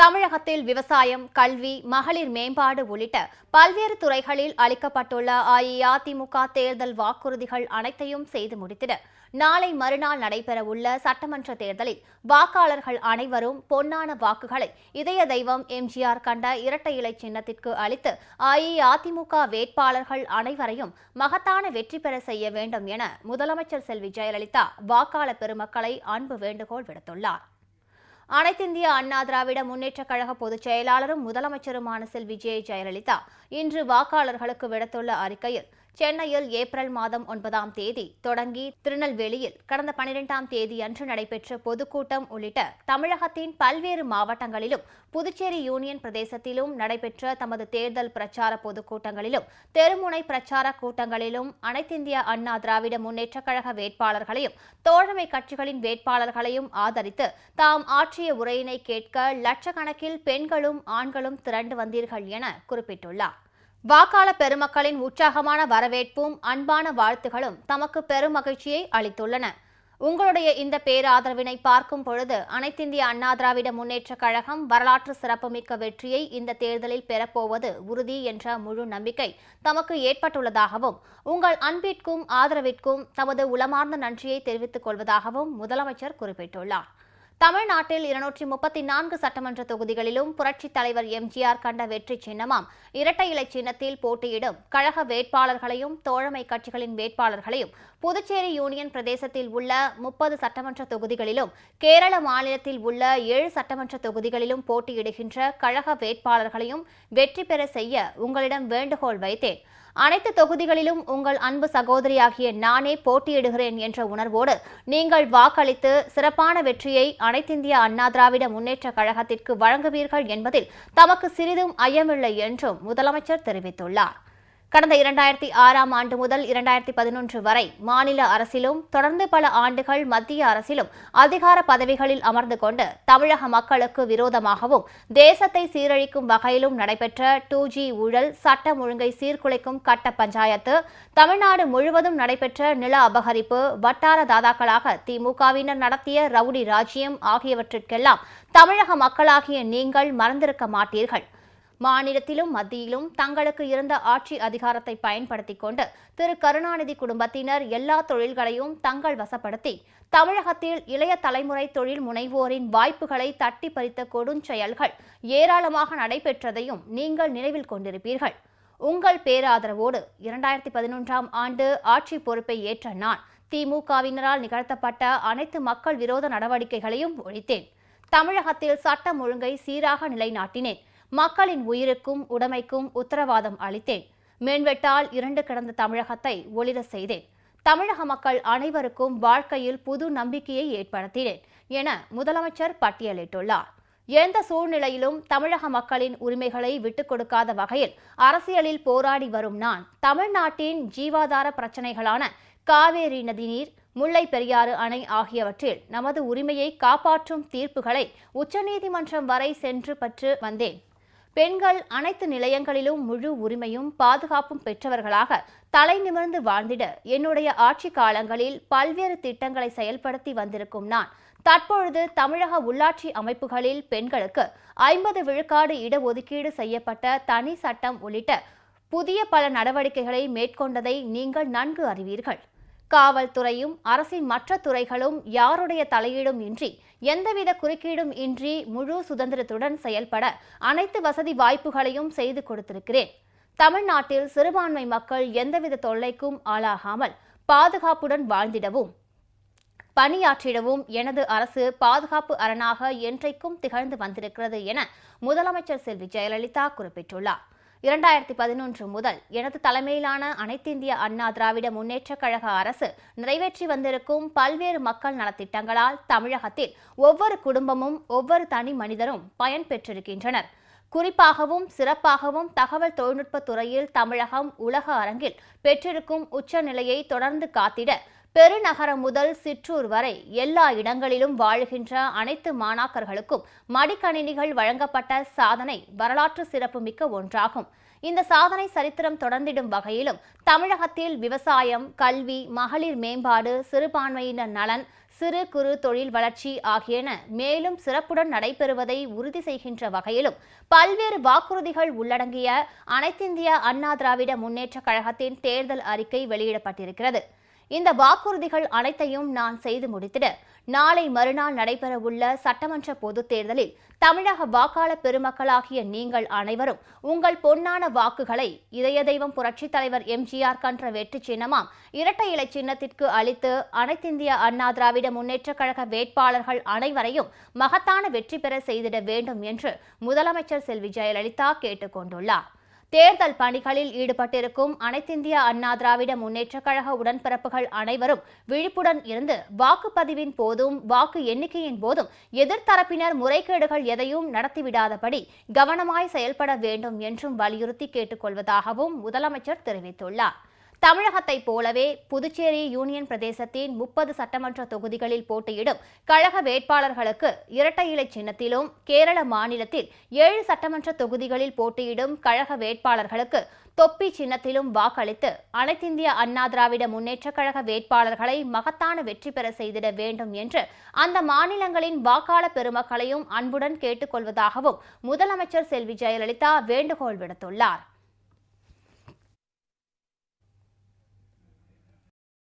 தமிழகத்தில் விவசாயம் கல்வி மகளிர் மேம்பாடு உள்ளிட்ட பல்வேறு துறைகளில் அளிக்கப்பட்டுள்ள அஇஅதிமுக தேர்தல் வாக்குறுதிகள் அனைத்தையும் செய்து முடித்திட நாளை மறுநாள் நடைபெறவுள்ள சட்டமன்ற தேர்தலில் வாக்காளர்கள் அனைவரும் பொன்னான வாக்குகளை இதய தெய்வம் எம்ஜிஆர் கண்ட இரட்டை இலை சின்னத்திற்கு அளித்து அஇஅதிமுக வேட்பாளர்கள் அனைவரையும் மகத்தான வெற்றி பெற செய்ய வேண்டும் என முதலமைச்சர் செல்வி ஜெயலலிதா வாக்காளர் பெருமக்களை அன்பு வேண்டுகோள் விடுத்துள்ளார். அனைத்திந்திய அண்ணா திராவிட முன்னேற்றக் கழக பொதுச் செயலாளரும் முதலமைச்சருமான செல்வி ஜெயலலிதா இன்று வாக்காளர்களுக்கு விடுத்துள்ள அறிக்கையில் சென்னையில் ஏப்ரல் மாதம் ஒன்பதாம் தேதி தொடங்கி திருநெல்வேலியில் கடந்த பனிரெண்டாம் தேதி அன்று நடைபெற்ற பொதுக்கூட்டம் உள்ளிட்ட தமிழகத்தின் பல்வேறு மாவட்டங்களிலும் புதுச்சேரி யூனியன் பிரதேசத்திலும் நடைபெற்ற தமது தேர்தல் பிரச்சார பொதுக்கூட்டங்களிலும் தெருமுனை பிரச்சார கூட்டங்களிலும் அனைத்திந்திய அண்ணா திராவிட முன்னேற்றக் கழக வேட்பாளர்களையும் தோழமை கட்சிகளின் வேட்பாளர்களையும் ஆதரித்து தாம் ஆற்றிய உரையினை கேட்க லட்சக்கணக்கில் பெண்களும் ஆண்களும் திரண்டு வந்தீர்கள் என குறிப்பிட்டுள்ளார். வாக்காள பெருமக்களின் உற்சாகமான வரவேற்பும் அன்பான வாழ்த்துகளும் தமக்கு பெரும் மகிழ்ச்சியை அளித்துள்ளன. உங்களுடைய இந்த பேராதரவினை பார்க்கும் பொழுது அனைத்திந்திய அண்ணா திராவிட முன்னேற்ற கழகம் வரலாற்று சிறப்புமிக்க வெற்றியை இந்த தேர்தலில் பெறப்போவது உறுதி என்ற முழு நம்பிக்கை தமக்கு ஏற்பட்டுள்ளதாகவும் உங்கள் அன்பிற்கும் ஆதரவிற்கும் தமது உளமார்ந்த நன்றியை தெரிவித்துக் கொள்வதாகவும் முதலமைச்சர் குறிப்பிட்டுள்ளார். தமிழ்நாட்டில் இருநூற்றி முப்பத்தி நான்கு சட்டமன்ற தொகுதிகளிலும் புரட்சித் தலைவர் எம்ஜிஆர் கண்ட வெற்றி சின்னமாம். இரட்டை இலை சின்னத்தில் போட்டியிடும் கழக வேட்பாளர்களையும் தோழமை கட்சிகளின் வேட்பாளர்களையும் புதுச்சேரி யூனியன் பிரதேசத்தில் உள்ள முப்பது சட்டமன்ற தொகுதிகளிலும் கேரள மாநிலத்தில் உள்ள ஏழு சட்டமன்ற தொகுதிகளிலும் போட்டியிடுகின்ற கழக வேட்பாளர்களையும் வெற்றி பெற செய்ய உங்களிடம் வேண்டுகோள் வைத்தேன். அனைத்து தொகுதிகளிலும் உங்கள் அன்பு சகோதரியாகிய நானே போட்டியிடுகிறேன் என்ற உணர்வோடு நீங்கள் வாக்களித்து சிறப்பான வெற்றியை அனைத்திந்திய அண்ணா திராவிட முன்னேற்ற கழகத்திற்கு வழங்குவீர்கள் என்பதில் தமக்கு சிறிதும் ஐயமில்லை என்றும் முதலமைச்சர் தெரிவித்துள்ளார். கடந்த இரண்டாயிரத்தி ஆறாம் ஆண்டு முதல் இரண்டாயிரத்தி பதினொன்று வரை மாநில அரசிலும் தொடர்ந்து பல ஆண்டுகள் மத்திய அரசிலும் அதிகார பதவிகளில் அமர்ந்து கொண்டு தமிழக மக்களுக்கு விரோதமாகவும் தேசத்தை சீரழிக்கும் வகையிலும் நடைபெற்ற டூ ஜி ஊழல் சட்டம் ஒழுங்கை சீர்குலைக்கும் கட்ட பஞ்சாயத்து தமிழ்நாடு முழுவதும் நடைபெற்ற நில அபகரிப்பு வட்டார தாதாக்களாக திமுகவினர் நடத்திய ரவுடி ராஜ்யம் ஆகியவற்றிற்கெல்லாம் தமிழக மக்களாகிய நீங்கள் மறந்திருக்க மாட்டீர்கள். மாநிலத்திலும் மத்தியிலும் தங்களுக்கு இருந்த ஆட்சி அதிகாரத்தை பயன்படுத்திக் கொண்டு திரு. கருணாநிதி குடும்பத்தினர் எல்லா தொழில்களையும் தங்கள் வசப்படுத்தி தமிழகத்தில் இளைய தலைமுறை தொழில் முனைவோரின் வாய்ப்புகளை தட்டி பறித்த கொடுஞ்செயல்கள் ஏராளமாக நடைபெற்றதையும் நீங்கள் நினைவில் கொண்டிருப்பீர்கள். உங்கள் பேராதரவோடு இரண்டாயிரத்தி பதினொன்றாம் ஆண்டு ஆட்சி பொறுப்பை ஏற்ற நான் திமுகவினரால் நிகழ்த்தப்பட்ட அனைத்து மக்கள் விரோத நடவடிக்கைகளையும் ஒழித்தேன். தமிழகத்தில் சட்டம் ஒழுங்கை சீராக நிலைநாட்டினேன். மக்களின் உயிருக்கும் உடைமைக்கும் உத்தரவாதம் அளித்தேன். மேன்வெட்டால் இரண்டு கிடந்த தமிழகத்தை ஒளிர செய்தேன். தமிழக மக்கள் அனைவருக்கும் வாழ்க்கையில் புது நம்பிக்கையை ஏற்படுத்தினேன் என முதலமைச்சர் பட்டியலிட்டுள்ளார். எந்த சூழ்நிலையிலும் தமிழக மக்களின் உரிமைகளை விட்டுக் கொடுக்காத வகையில் அரசியலில் போராடி வரும் நான் தமிழ்நாட்டின் ஜீவாதார பிரச்சனைகளான காவேரி நதிநீர் முல்லை பெரியாறு அணை ஆகியவற்றில் நமது உரிமையை காப்பாற்றும் தீர்ப்புகளை உச்சநீதிமன்றம் வரை சென்று பற்று வந்தேன். பெண்கள் அனைத்து நிலையங்களிலும் முழு உரிமையும் பாதுகாப்பும் பெற்றவர்களாக தலை நிமிர்ந்து வாழ்ந்திட என்னுடைய ஆட்சி காலங்களில் பல்வேறு திட்டங்களை செயல்படுத்தி வந்திருக்கும் நான். தற்பொழுது தமிழக உள்ளாட்சி அமைப்புகளில் பெண்களுக்கு ஐம்பது விழுக்காடு இடஒதுக்கீடு செய்யப்பட்ட தனி சட்டம் உள்ளிட்ட புதிய பல நடவடிக்கைகளை மேற்கொண்டதை நீங்கள் நன்கு அறிவீர்கள். காவல்துறையும் அரசின் மற்ற துறைகளும் யாருடைய தலையீடும் இன்றி எந்தவித குறுக்கீடும் இன்றி முழு சுதந்திரத்துடன் செயல்பட அனைத்து வசதி வாய்ப்புகளையும் செய்து கொடுத்திருக்கிறேன். தமிழ்நாட்டில் சிறுபான்மை மக்கள் எந்தவித தொல்லைக்கும் ஆளாகாமல் பாதுகாப்புடன் வாழ்ந்திடவும் பணியாற்றிடவும் எனது அரசு பாதுகாப்பு அரணாக என்றைக்கும் திகழ்ந்து வந்திருக்கிறது என முதலமைச்சர் செல்வி ஜெயலலிதா குறிப்பிட்டுள்ளார். இரண்டாயிரத்தி பதினொன்று முதல் எனது தலைமையிலான அனைத்திந்திய அண்ணா திராவிட முன்னேற்றக் கழக அரசு நிறைவேற்றி வந்திருக்கும் பல்வேறு மக்கள் நலத்திட்டங்களால் தமிழகத்தில் ஒவ்வொரு குடும்பமும் ஒவ்வொரு தனி மனிதரும் பயன் பெற்றிருக்கின்றனர். குறிப்பாகவும் சிறப்பாகவும் தகவல் தொழில்நுட்ப துறையில் தமிழகம் உலக அரங்கில் பெற்றிருக்கும் உச்ச நிலையை தொடர்ந்து காத்திட பெருநகரம் முதல் சிற்றூர் வரை எல்லா இடங்களிலும் வாழுகின்ற அனைத்து மாணாக்கர்களுக்கும் மடிக்கணினிகள் வழங்கப்பட்ட சாதனை வரலாற்று சிறப்புமிக்க ஒன்றாகும். இந்த சாதனை சரித்திரம் தொடர்ந்திடும் வகையிலும் தமிழகத்தில் விவசாயம் கல்வி மகளிர் மேம்பாடு சிறுபான்மையினர் நலன் சிறு குறு தொழில் வளர்ச்சி ஆகியன மேலும் சிறப்புடன் நடைபெறுவதை உறுதி செய்கின்ற வகையிலும் பல்வேறு வாக்குறுதிகள் உள்ளடங்கிய அனைத்திந்திய அண்ணா திராவிட முன்னேற்றக் கழகத்தின் தேர்தல் அறிக்கை வெளியிடப்பட்டிருக்கிறது. இந்த வாக்குறுதிகள் அனைத்தையும் நான் செய்து முடித்திட. நாளை மறுநாள் நடைபெறவுள்ள சட்டமன்ற பொதுத் தேர்தலில் தமிழக வாக்காளர் பெருமக்களாகிய நீங்கள் அனைவரும் உங்கள் பொன்னான வாக்குகளை இதய தெய்வம் புரட்சித் தலைவர் எம்ஜிஆர் கன்ற வெற்றி சின்னமாம் இரட்டை இலை சின்னத்திற்கு அளித்து அனைத்திந்திய அண்ணா திராவிட முன்னேற்றக் கழக வேட்பாளர்கள் அனைவரையும் மகத்தான வெற்றி பெற செய்திட வேண்டும் என்று முதலமைச்சர் செல்வி ஜெயலலிதா கேட்டுக் கொண்டுள்ளார். தேர்தல் பணிகளில் ஈடுபட்டிருக்கும் அனைத்திந்திய அண்ணா திராவிட முன்னேற்றக் கழக உடன்பிறப்புகள் அனைவரும் விழிப்புடன் இருந்து வாக்குப்பதிவின் போதும் வாக்கு எண்ணிக்கையின் போதும் எதிர்த்தரப்பினர் முறைகேடுகள் எதையும் நடத்திவிடாதபடி கவனமாய் செயல்பட வேண்டும் என்றும் வலியுறுத்தி கேட்டுக்கொள்வதாகவும் முதலமைச்சர் தெரிவித்துள்ளார். தமிழகத்தைப் போலவே புதுச்சேரி யூனியன் பிரதேசத்தின் முப்பது சட்டமன்ற தொகுதிகளில் போட்டியிடும் கழக வேட்பாளர்களுக்கு இரட்டை இலை சின்னத்திலும் கேரள மாநிலத்தில் ஏழு சட்டமன்ற தொகுதிகளில் போட்டியிடும் கழக வேட்பாளர்களுக்கு தொப்பி சின்னத்திலும் வாக்களித்து அனைத்திந்திய அண்ணா திராவிட முன்னேற்றக் கழக வேட்பாளர்களை மகத்தான வெற்றி பெற செய்திட வேண்டும் என்று அந்த மாநிலங்களின் வாக்காள பெருமக்களையும் அன்புடன் கேட்டுக்கொள்வதாகவும் முதலமைச்சர் செல்வி ஜெயலலிதா வேண்டுகோள் விடுத்துள்ளார்.